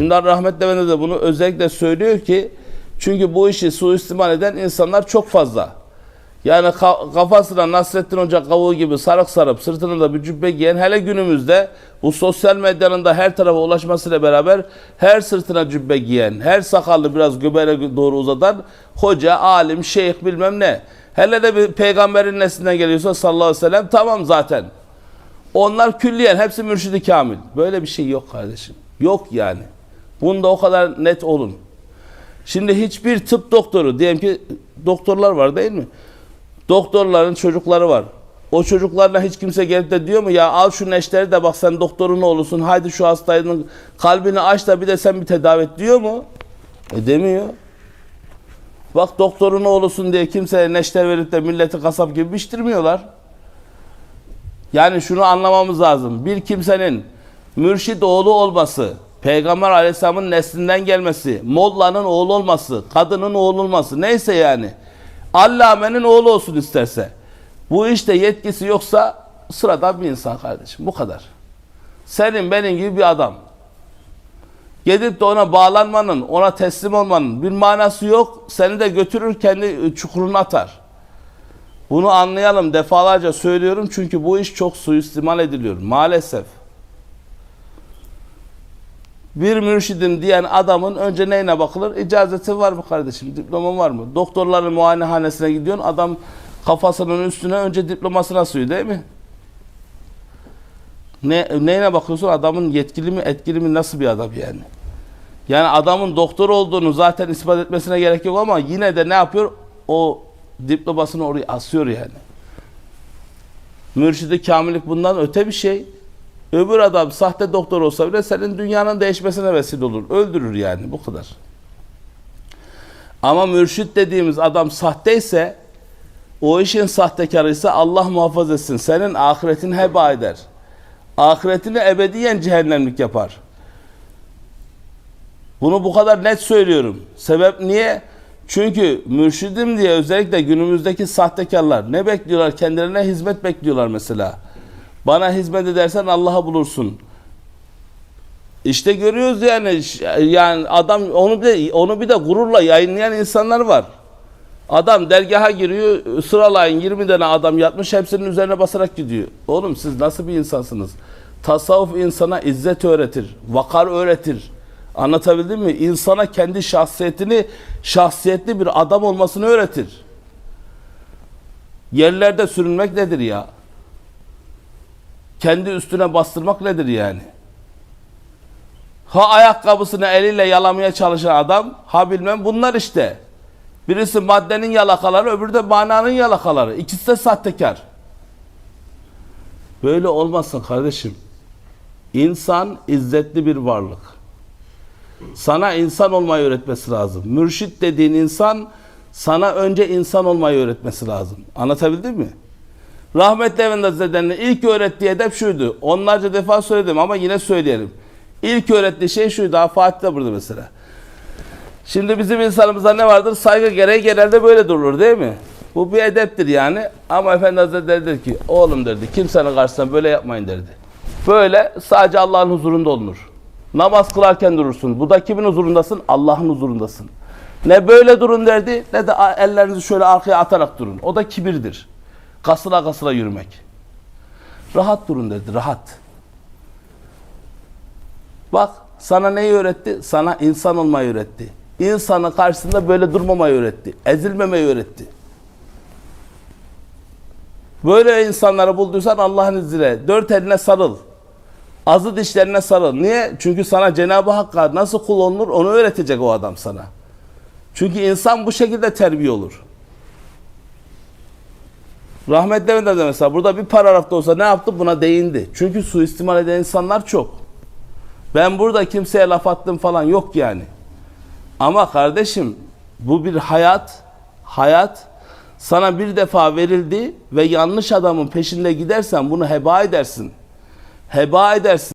Şimdi rahmetli Efendi de bunu özellikle söylüyor ki çünkü bu işi suistimal eden insanlar çok fazla. Yani ka- kafasına Nasrettin Hoca kavuğu gibi sarık sarıp sırtına da bir cübbe giyen hele günümüzde bu sosyal medyanın da her tarafa ulaşmasıyla beraber her sırtına cübbe giyen, her sakallı biraz göbeğe doğru uzatan hoca, alim, şeyh bilmem ne. Hele de bir peygamberin neslinden geliyorsa sallallahu aleyhi ve sellem tamam zaten. Onlar külliyen hepsi mürşidi kamil. Böyle bir şey yok kardeşim. Yok yani. Bunda o kadar net olun. Şimdi hiçbir tıp doktoru diyelim ki doktorlar var değil mi? Doktorların çocukları var. O çocuklarla hiç kimse gelip de diyor mu ya al şu neşteri de bak sen doktorun oğlusun haydi şu hastanın kalbini aç da bir de sen bir tedavi et diyor mu? E demiyor. Bak doktorun oğlusun diye kimseye neşter verip de milleti kasap gibi biçtirmiyorlar. Yani şunu anlamamız lazım. Bir kimsenin mürşid oğlu olması, Peygamber Aleyhisselam'ın neslinden gelmesi, Molla'nın oğlu olması, kadının oğlu olması neyse yani. Allame'nin oğlu olsun isterse. Bu işte yetkisi yoksa sıradan bir insan kardeşim. Bu kadar. Senin benim gibi bir adam. Gidip de ona bağlanmanın, ona teslim olmanın bir manası yok. Seni de götürür kendi çukuruna atar. Bunu anlayalım defalarca söylüyorum çünkü bu iş çok suistimal ediliyor maalesef. Bir mürşidim diyen adamın önce neyine bakılır? İcazeti var mı kardeşim? Diploman var mı? Doktorların muayenehanesine gidiyorsun. Adam kafasının üstüne önce diplomasına suyu değil mi? Ne, neyine bakıyorsun? Adamın yetkili mi, etkili mi, nasıl bir adam yani? Yani adamın doktor olduğunu zaten ispat etmesine gerek yok ama yine de ne yapıyor? O diplomasını oraya asıyor yani. Mürşidi kamillik bundan öte bir şey. Öbür adam sahte doktor olsa bile senin dünyanın değişmesine vesile olur. Öldürür yani bu kadar. Ama mürşit dediğimiz adam sahteyse o işin sahtekarıysa Allah muhafaza etsin. Senin ahiretin heba eder. Ahiretini ebediyen cehennemlik yapar. Bunu bu kadar net söylüyorum. Sebep niye? Çünkü mürşidim diye özellikle günümüzdeki sahtekarlar ne bekliyorlar? Kendilerine hizmet bekliyorlar mesela. Bana hizmet edersen Allah'ı bulursun. İşte görüyoruz yani yani adam onu bir onu bir de gururla yayınlayan insanlar var. Adam dergaha giriyor sıralayın 20 tane adam yatmış hepsinin üzerine basarak gidiyor. Oğlum siz nasıl bir insansınız? Tasavvuf insana izzet öğretir, vakar öğretir. Anlatabildim mi? İnsana kendi şahsiyetini, şahsiyetli bir adam olmasını öğretir. Yerlerde sürünmek nedir ya? Kendi üstüne bastırmak nedir yani? Ha ayakkabısını eliyle yalamaya çalışan adam, ha bilmem bunlar işte. Birisi maddenin yalakaları, öbürü de mananın yalakaları. İkisi de sahtekar. Böyle olmasın kardeşim. İnsan izzetli bir varlık. Sana insan olmayı öğretmesi lazım. Mürşit dediğin insan sana önce insan olmayı öğretmesi lazım. Anlatabildim mi? Rahmetli Efendi Hazretleri'nin ilk öğrettiği edep şuydu. Onlarca defa söyledim ama yine söyleyelim. İlk öğrettiği şey şuydu. Daha Fatih de burada mesela. Şimdi bizim insanımızda ne vardır? Saygı gereği genelde böyle durulur değil mi? Bu bir edeptir yani. Ama Efendi Hazretleri der ki oğlum derdi kimsenin karşısında böyle yapmayın derdi. Böyle sadece Allah'ın huzurunda olunur. Namaz kılarken durursun. Bu da kimin huzurundasın? Allah'ın huzurundasın. Ne böyle durun derdi ne de ellerinizi şöyle arkaya atarak durun. O da kibirdir. Kasıla kasıla yürümek. Rahat durun dedi, rahat. Bak sana neyi öğretti? Sana insan olmayı öğretti. İnsanın karşısında böyle durmamayı öğretti. Ezilmemeyi öğretti. Böyle insanları bulduysan Allah'ın izniyle dört eline sarıl. Azı dişlerine sarıl. Niye? Çünkü sana Cenab-ı Hakk'a nasıl kul onu öğretecek o adam sana. Çünkü insan bu şekilde terbiye olur. Rahmetli Efendi de mesela burada bir paragrafta olsa ne yaptı? Buna değindi. Çünkü suistimal eden insanlar çok. Ben burada kimseye laf attım falan yok yani. Ama kardeşim bu bir hayat. Hayat sana bir defa verildi ve yanlış adamın peşinde gidersen bunu heba edersin. Heba edersin.